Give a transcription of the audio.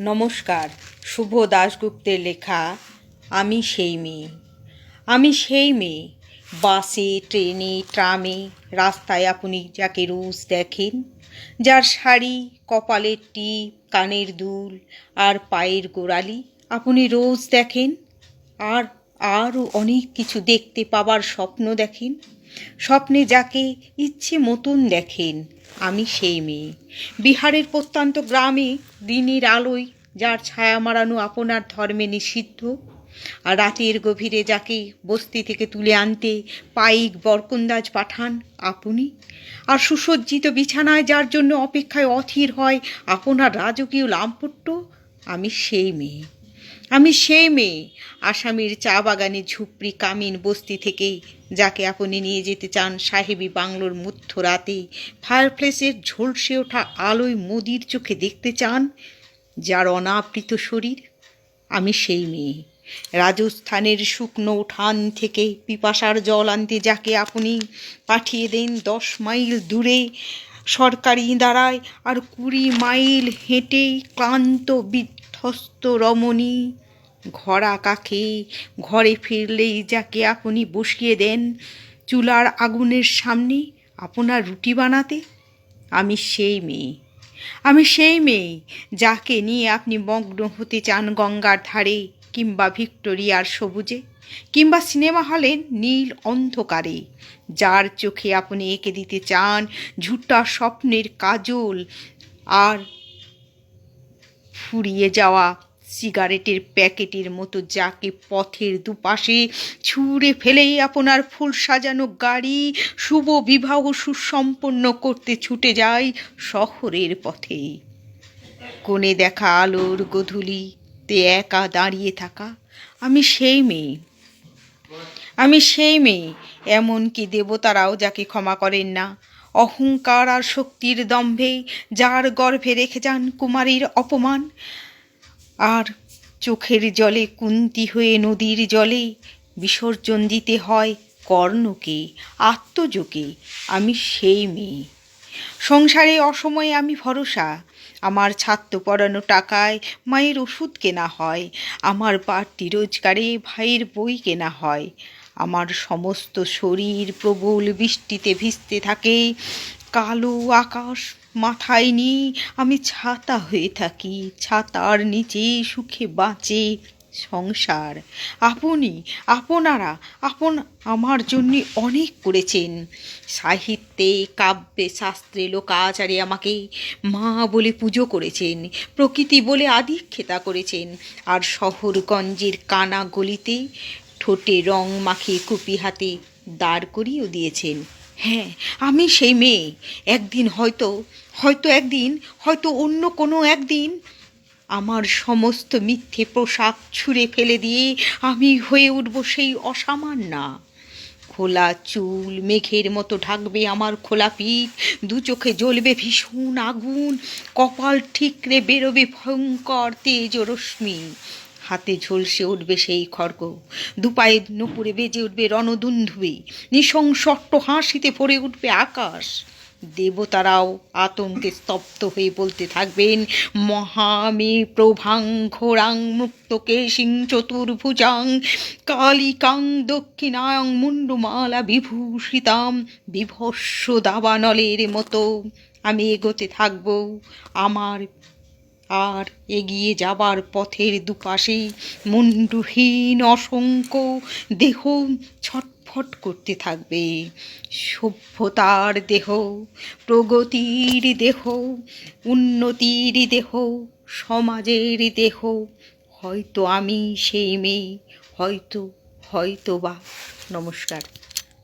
নমস্কার, শুভ দাশগুপ্তের লেখা, আমি সেই মেয়ে। আমি সেই মেয়ে। বাসে, ট্রেনে, ট্রামে, রাস্তায় আপনি যাকে রোজ দেখেন, যার শাড়ি, কপালের টিপ, কানের দুল আর পায়ের গোড়ালি আপনি রোজ দেখেন, আর আরও অনেক কিছু দেখতে পাবার স্বপ্ন দেখেন, স্বপ্নে যাকে ইচ্ছে মতন দেখেন আমি সেই মেয়ে। বিহারের প্রত্যন্ত গ্রামে দিনের আলোয় যার ছায়া মারানো আপনার ধর্মে নিষিদ্ধ, আর রাতের গভীরে যাকে বস্তি থেকে তুলে আনতে পাইক বরকন্দাজ পাঠান আপনি, আর সুসজ্জিত বিছানায় যার জন্য অপেক্ষায় অথির হয় আপনার রাজকীয় লামপট্ট, আমি সেই মেয়ে। আমি সেই মেয়ে, আসামির চা বাগানে ঝুপড়ি কামিন বস্তি থেকে যাকে আপনি নিয়ে যেতে চান সাহেবী বাংলোর মধ্যরাতে। ফায়ারপ্লেসের ঝলসে ওঠা আলোয় মোদির চোখে দেখতে চান, যার অনাবৃত শরীর আমি সেই মেয়ে। রাজস্থানের শুকনো উঠান থেকে পিপাসার জল আনতে যাকে আপনি পাঠিয়ে দেন দশ মাইল দূরে, সরকারি দাঁড়ায় আর কুড়ি মাইল হেঁটেই ক্লান্ত বিধ্বস্ত রমণী। ঘরা কাকে ঘরে ফিরলেই যাকে আপনি বসিয়ে দেন চুলার আগুনের সামনে আপনার রুটি বানাতে, আমি সেই মেয়ে। আমি সেই মেয়ে যাকে নিয়ে আপনি মগ্ন হতে চান গঙ্গার ধারে কিংবা ভিক্টোরিয়ার সবুজে কিংবা সিনেমা হলের নীল অন্ধকারে। যার চোখে আপনি এঁকে দিতে চান ঝুটা স্বপ্নের কাজল আর ফুরিয়ে যাওয়া সিগারেটের প্যাকেটের মতো যাকে পথের দুপাশে ছুঁড়ে ফেলেই আপনার ফুল সাজানো গাড়ি, শুভ বিবাহ সুসম্পন্ন করতে ছুটে যায় শহরের পথে। কোণে দেখা আলোর গধূলিতে একা দাঁড়িয়ে থাকা। আমি সেই মেয়ে। আমি সেই মেয়ে, এমনকি দেবতারাও যাকে ক্ষমা করেন না। অহংকার আর শক্তির দম্ভে যার গর্ভে রেখে যান কুমারীর অপমান। আর চোখের জলে কুন্তি হয়ে নদীর জলে বিসর্জন দিতে হয় কর্ণকে, আত্মযোগে। আমি সেই মেয়ে। সংসারে অসময়ে আমি ভরসা। আমার ছাত্র পড়ানো টাকায় মায়ের ওষুধ কেনা হয়। আমার বাড়তি রোজগারে ভাইয়ের বই কেনা হয়। আমার সমস্ত শরীর প্রবল বৃষ্টিতে ভিজতে থাকে। কালো আকাশ মাথায় নিয়ে আমি ছাতা হয়ে থাকি, ছাতার নিচে সুখে বাঁচে সংসার। আপনি, আপনারা, আপন আমার জন্য অনেক করেছেন। সাহিত্যে, কাব্যে, শাস্ত্রে লোকাচারে আমাকে মা বলে পুজো করেছেন, প্রকৃতি বলে আদিক্ষেতা করেছেন। আর শহরগঞ্জের কানা গলিতে ঠোঁটে রং মাখিয়ে কুপি হাতে দাঁড় করিয়েও দিয়েছেন। হ্যাঁ আমি সেই মেয়ে। একদিন হয়তো হয়তো একদিন, হয়তো অন্য কোনো একদিন আমার সমস্ত মিথ্যে পোশাক ছুঁড়ে ফেলে দিয়ে আমি হয়ে উঠব সেই অসামান্যা। খোলা চুল, মেঘের মতো ঢাকবে আমার খোলা পিঠ, দু চোখে জ্বলবে ভীষণ আগুন, কপাল ঠিকরে বেরোবে ভয়ঙ্কর তেজ রশ্মি। হাতে ঝলসে উঠবে সেই খড়গ। দুপায়ে নুপুরে বেজে উঠবে রণদুন্ধুবে। নৃশংসট্ট হাসিতে ভরে উঠবে আকাশ। দেবতারাও আতঙ্কে স্তব্ধ হয়ে বলতে থাকবেন, মহামে প্রভাং ঘোরাং মুক্তকে সিং চতুর্ভুজাং, কালিকাং দক্ষিণাং মুন্ডমালা বিভূষিতাম বিভস্য দাবানলের মতো। আমি এগোতে থাকব আমার আর এগিয়ে যাবার পথের দুপাশে মুন্ডুহীন অসংখ্য দেহ ছটফট করতে থাকবে। সভ্যতার দেহ, প্রগতির দেহ, উন্নতির দেহ, সমাজের দেহ। হয়তো আমি সেই মেয়ে, হয়তো হয়তো বা নমস্কার।